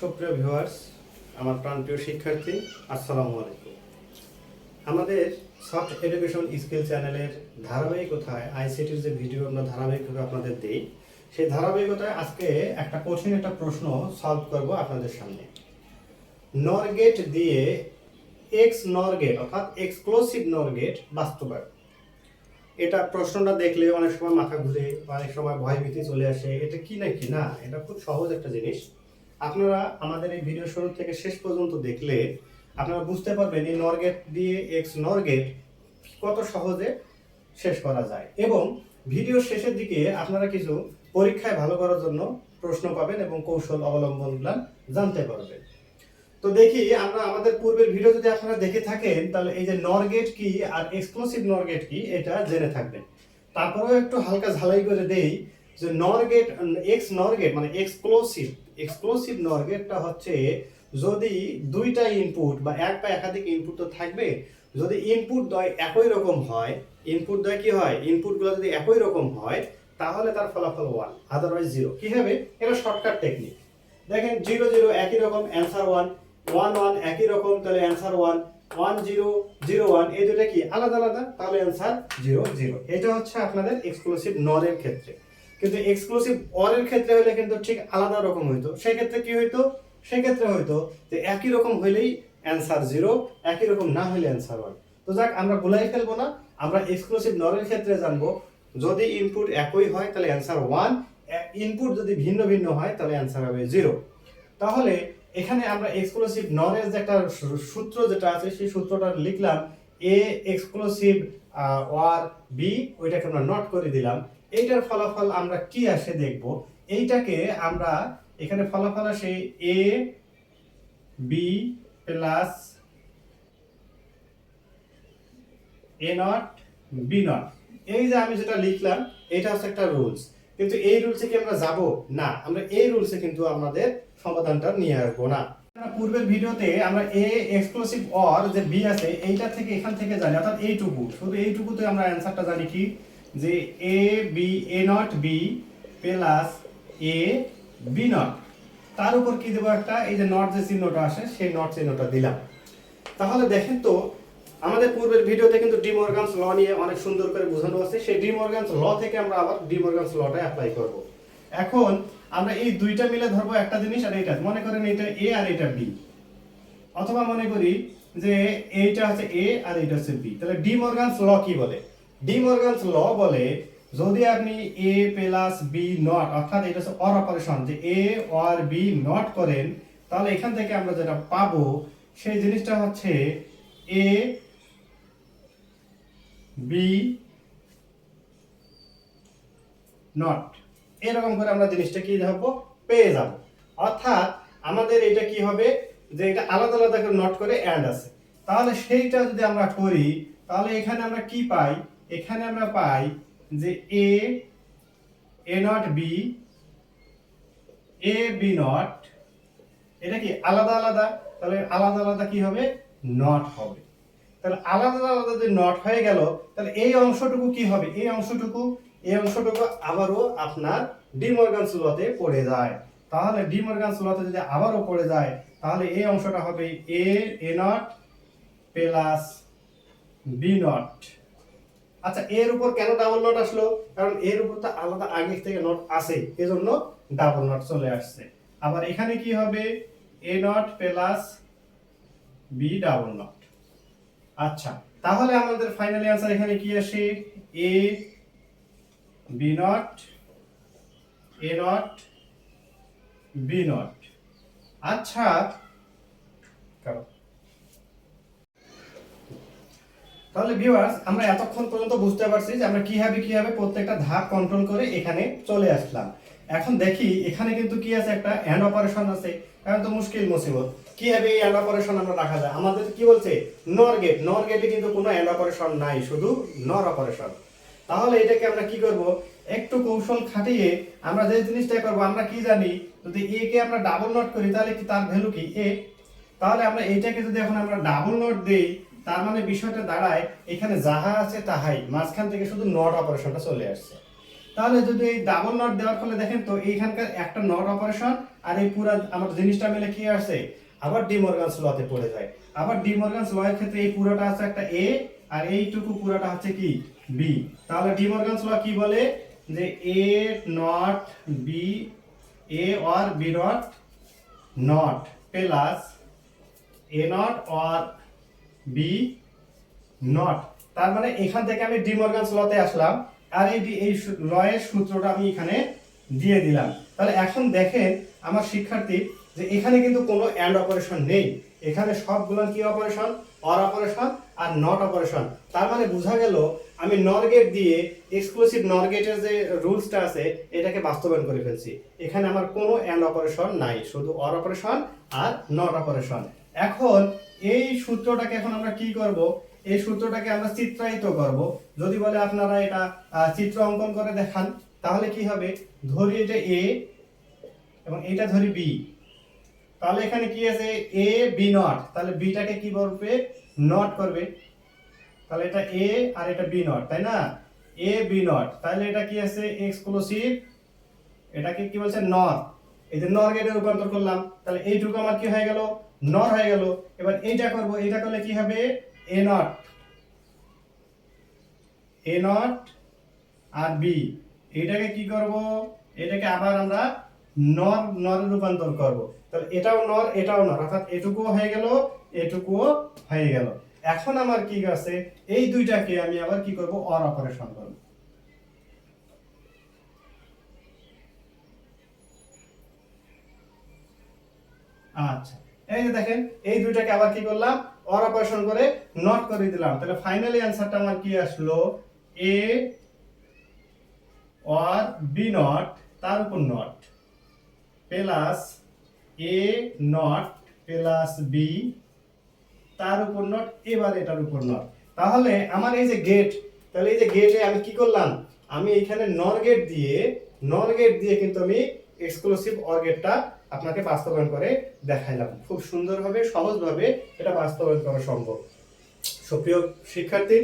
সুপ্রিয় ভিউয়ার্স, আমার প্রাণপ্রিয় শিক্ষার্থী, আসসালামু আলাইকুম। আমাদের সফট এডুকেশন স্কিল চ্যানেলের ধারাবাহিকতায় আইসিটির যে ভিডিও আমরা ধারাবাহিকভাবে আপনাদের দিই, সেই ধারাবাহিকতায় আজকে একটা কঠিন একটা প্রশ্ন সলভ করব আপনাদের সামনে। নরগেট দিয়ে এক্স নরগেট অর্থাৎ এক্সক্লুসিভ নরগেট বাস্তবায়ন। এটা প্রশ্নটা দেখলে অনেক সময় মাথা ঘুরে, অনেক সময় ভয়ভীতি চলে আসে। এটা কি না কি না, এটা খুব সহজ একটা জিনিস। আপনারা আমাদের এই ভিডিও শুরু থেকে শেষ পর্যন্ত দেখলে আপনারা বুঝতে পারবেন এই নরগেট দিয়ে এক্স নরগেট কত সহজে শেষ করা যায়। এবং ভিডিও শেষের দিকে আপনারা কিছু পরীক্ষায় ভালো করার জন্য প্রশ্ন পাবেন এবং কৌশল অবলম্বনগুলো জানতে পারবেন। তো দেখি আমরা আমাদের পূর্বের ভিডিও যদি আপনারা দেখে থাকেন, তাহলে এই যে নরগেট কি আর এক্সক্লুসিভ নরগেট কি, এটা জেনে থাকবেন। তারপরেও একটু হালকা ঝালাই করে দেই যে NOR gate X NOR gate মানে এক্সক্লুসিভ এক্সক্লুসিভ নরগেটটা হচ্ছে যদি দুইটা ইনপুট বা এক বা একাধিক ইনপুট তো থাকবে, যদি ইনপুট দ্বয় একই রকম হয় ইনপুট দয় কি হয়? ইনপুটগুলো যদি একই রকম হয়, তাহলে তার ফলাফল ওয়ান আদারওয়াইজ জিরো কি হবে? এটা শর্টকাট টেকনিক দেখেন জিরো জিরো একই রকম অ্যান্সার ওয়ান ওয়ান ওয়ান একই রকম, তাহলে answer one one zero zero one এই দুটা কি? আলাদা আলাদা, তাহলে অ্যান্সার জিরো জিরো এটা হচ্ছে আপনাদের এক্সক্লুসিভ নরের ক্ষেত্রে। কিন্তু এক্সক্লুসিভ অরের ক্ষেত্রে হলে কিন্তু ঠিক আলাদা রকম হইতো। সেই ক্ষেত্রে কি হইতো? সেক্ষেত্রে হয়তো যে একই রকম হইলেই অ্যান্সার জিরো একই রকম না হইলে অ্যান্সার ওয়ান তো যাক, আমরা ভুলাই ফেলব না। আমরা এক্সক্লুসিভ নরের ক্ষেত্রে জানব। যদি ইনপুট একই হয়, তাহলে অ্যান্সার ওয়ান ইনপুট যদি ভিন্ন ভিন্ন হয়, তাহলে অ্যান্সার হবে জিরো তাহলে এখানে আমরা এক্সক্লুসিভ নরের যে একটা সূত্র যেটা আছে, সেই সূত্রটা লিখলাম এ এক্সক্লুসিভ ওয়ার বি ওইটাকে আমরা নট করে দিলাম। এইটার ফলাফল আমরা কি আসে দেখব? এইটাকে আমরা এখানে ফলাফল আসে A B plus A not B not এই যে আমি যেটা লিখলাম, এটা হচ্ছে একটা রুলস কিন্তু এই রুলসে কি আমরা যাব? না, আমরা এই রুলসে কিন্তু আমাদের সমাধানটা নিয়ে আসব না। পূর্বের ভিডিওতে আমরা এ এক্সক্লুসিভ অর যে বি আছে, এইটা থেকে এখান থেকে জানি, অর্থাৎ এইটুকু। শুধু এইটুকুতে আমরা অ্যান্সারটা জানি কি? যে A B A not B plus A B not তার উপর কি দেবো একটা? এই যে নট যে চিহ্নটা আসে, সেই নট চিহ্নটা দিলাম। তাহলে দেখেন তো, আমাদের পূর্বের ভিডিওতে কিন্তু ডিমর্গানস ল নিয়ে অনেক সুন্দর করে বোঝানো আছে। সেই ডিমর্গানস ল থেকে আমরা আবার ডিমর্গানস লটা অ্যাপ্লাই করব। এখন আমরা এই দুইটা মিলে ধরবো একটা জিনিস আর এটা মনে করেন এটা এ আর এটা বি অথবা মনে করি যে এইটা হচ্ছে এ আর এইটা হচ্ছে বি তাহলে ডিমর্গানস ল কি বলে? ডিমর্গানস ল বলে, যদি আপনি এ প্লাস বি নট অর্থাৎ এটা হচ্ছে অর অপারেশন যে এ অর বি নট করেন, তাহলে এখান থেকে আমরা যেটা পাবো, সেই জিনিসটা হচ্ছে এ বি নট এরকম করে আমরা জিনিসটা কি যাব পেয়ে যাব। অর্থাৎ আমাদের এটা কি হবে, যে এটা আলাদা আলাদা করে নট করে অ্যান্ড আছে। তাহলে সেইটা যদি আমরা করি, তাহলে এখানে আমরা কি পাই? এখানে আমরা পাই যে A A not B A B not এটা কি আলাদা আলাদা? তাহলে আলাদা আলাদা কি হবে? নট হবে। তাহলে আলাদা আলাদা যদি নট হয়ে গেল, তাহলে এই অংশটুকু কি হবে? এই অংশটুকু এই অংশটুকু আবারও আপনার ডিমর্গান লতে পড়ে যায়। তাহলে ডিমর্গান লতে যদি আবারও পড়ে যায়, তাহলে এই অংশটা হবে A A not plus B not আচ্ছা এর উপর কেন ডাবল নট আসলো? কারণ এর উপর তো আলাদা আগে থেকে নট আছে, এজন্য ডাবল নট চলে আসছে। আবার এখানে কি হবে? A not plus B double not আচ্ছা তাহলে আমাদের ফাইনালি আনসার এখানে কি আসে? A B not A not B not আচ্ছা করো। তাহলে ভিউয়ার্স আমরা এতক্ষণ পর্যন্ত বুঝতে পারছি যে আমরা কীভাবে কীভাবে প্রত্যেকটা ধাপ কন্ট্রোল করে এখানে চলে আসলাম। এখন দেখি, এখানে কিন্তু কি আছে একটা অ্যান্ড অপারেশন আছে। এখন তো মুশকিল মুসিবত। কীভাবে এই অ্যান্ড অপারেশন আমরা রাখা যায়? আমাদের কি বলছে? নর গেট নর গেটে কিন্তু কোনো অ্যান্ড অপারেশন নাই, শুধু নর অপারেশন তাহলে এটাকে আমরা কি করব? একটু কৌশল খাটিয়ে আমরা যে জিনিসটা করব, আমরা কি জানি? যদি এ কে আমরা ডাবল নট করি, তাহলে কি তার ভ্যালু কি? এ তাহলে আমরা এইটাকে যদি এখন আমরা ডাবল নোট দেই তার মানে বিষয়টা দাঁড়ায়, এখানে যাহা আছে তাহাই, মাঝখান থেকে শুধু নট অপারেশনটা চলে আসছে। তাহলে যদি এই ডাবল নট দেওয়ার ফলে দেখেন তো, এইখানকার একটা নট অপারেশন আর এই পুরো আমার জিনিসটা মিলে কি আসে? আবার ডিমর্গানস লতে পড়ে যায়। আবার ডিমর্গানস ল এর ক্ষেত্রে এই পুরোটা আছে একটা এ আর এইটুকু পুরোটা হচ্ছে কি? বি তাহলে ডিমর্গানস ল কি বলে? যে A not B A or B not not plus A not or B not তার মানে এখান থেকে আমি ডিমর্গানস লতে আসলাম, আর এই এই লয়ের সূত্রটা আমি এখানে দিয়ে দিলাম। তাহলে এখন দেখেন আমার শিক্ষার্থী যে এখানে কিন্তু কোনো অ্যান্ড অপারেশন নেই। এখানে সবগুলো কি অপারেশন অর অপারেশন আর নট অপারেশন তার মানে বোঝা গেল আমি নর গেট দিয়ে এক্সক্লুসিভ নর গেটের যে রুলসটা আছে, এটাকে বাস্তবায়ন করে ফেলছি। এখানে আমার কোনো অ্যান্ড অপারেশন নাই, শুধু অর অপারেশন আর নট অপারেশন এখন এই সূত্রটাকে এখন আমরা কি করব? এই সূত্রটাকে আমরা চিত্রায়িত করব। যদি বলে আপনারা এটা চিত্র অঙ্কন করে দেখান, তাহলে কি হবে? ধরি এটা এ এবং এটা ধরি বি তাহলে এখানে কি আছে? এ বি নট তাহলে বিটাকে কি করবে নট করবে। তাহলে এটা এ আর এটা বি নট তাই না? এ বি নট তাহলে এটা কি আছে? এক্সক্লুসিভ এটাকে কি বলছে? নর এই যে নর গেটে রূপান্তর করলাম। তাহলে এইটুকু আমার কি হয়ে গেল? নর হয়ে গেল। এবার এইটা করব, এইটা করলে কি হবে? এ নট এ নট আর বি এটাকে কি করব? এটাকে আবার আমরা নর নর রূপান্তর করব। তাহলে এটাও নর এটাও নর অর্থাৎ এটুকুও হয়ে গেল, এটুকুও হয়ে গেল। এখন আমার কি আছে? এই দুইটাকে আমি আবার কি করব? অর অপারেশন করব। আচ্ছা। এই যে দেখেন, এই দুইটাকে আবার কি করলাম? অর অপারেশন করে নট করে দিলাম। তাহলে ফাইনালি অ্যান্সারটা আমার কি আসলো? এ অর বি নট তার উপর not plus A not plus B তার উপর নট এবার এটার উপর নট তাহলে আমার এই যে গেট তাহলে এই যে গেটে আমি কি করলাম? আমি এখানে নর গেট দিয়ে নর গেট দিয়ে কিন্তু আমি এক্সক্লুসিভ অর গেটটা আপনাকে বাস্তবায়ন করে দেখাইলাম। খুব সুন্দরভাবে, সহজভাবে এটা বাস্তবায়ন করা সম্ভব। সুপ্রিয় শিক্ষার্থী,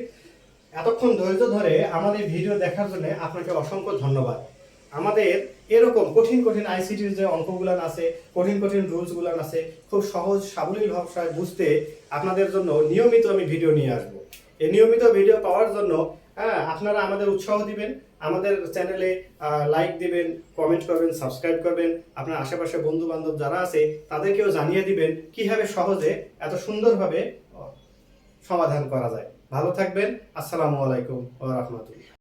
এতক্ষণ ধৈর্য ধরে আমাদের ভিডিও দেখার জন্য আপনাকে অসংখ্য ধন্যবাদ। আমাদের এরকম কঠিন কঠিন আইসিটির যে অঙ্কগুলান আছে, কঠিন কঠিন রুলসগুলান আছে, খুব সহজ, সাবলীল ভাষায় বুঝতে আপনাদের জন্য নিয়মিত আমি ভিডিও নিয়ে আসব। এই নিয়মিত ভিডিও পাওয়ার জন্য হ্যাঁ আপনারা আমাদের উৎসাহ দিবেন আমাদের চ্যানেলে লাইক দিবেন কমেন্ট করবেন সাবস্ক্রাইব করবেন। আপনার আশেপাশে বন্ধু বান্ধব যারা আছে, তাদেরকেও জানিয়ে দিবেন কীভাবে সহজে এত সুন্দরভাবে সমাধান করা যায়। ভালো থাকবেন। আসসালামু আলাইকুম ওয়া রাহমাতুল্লাহ।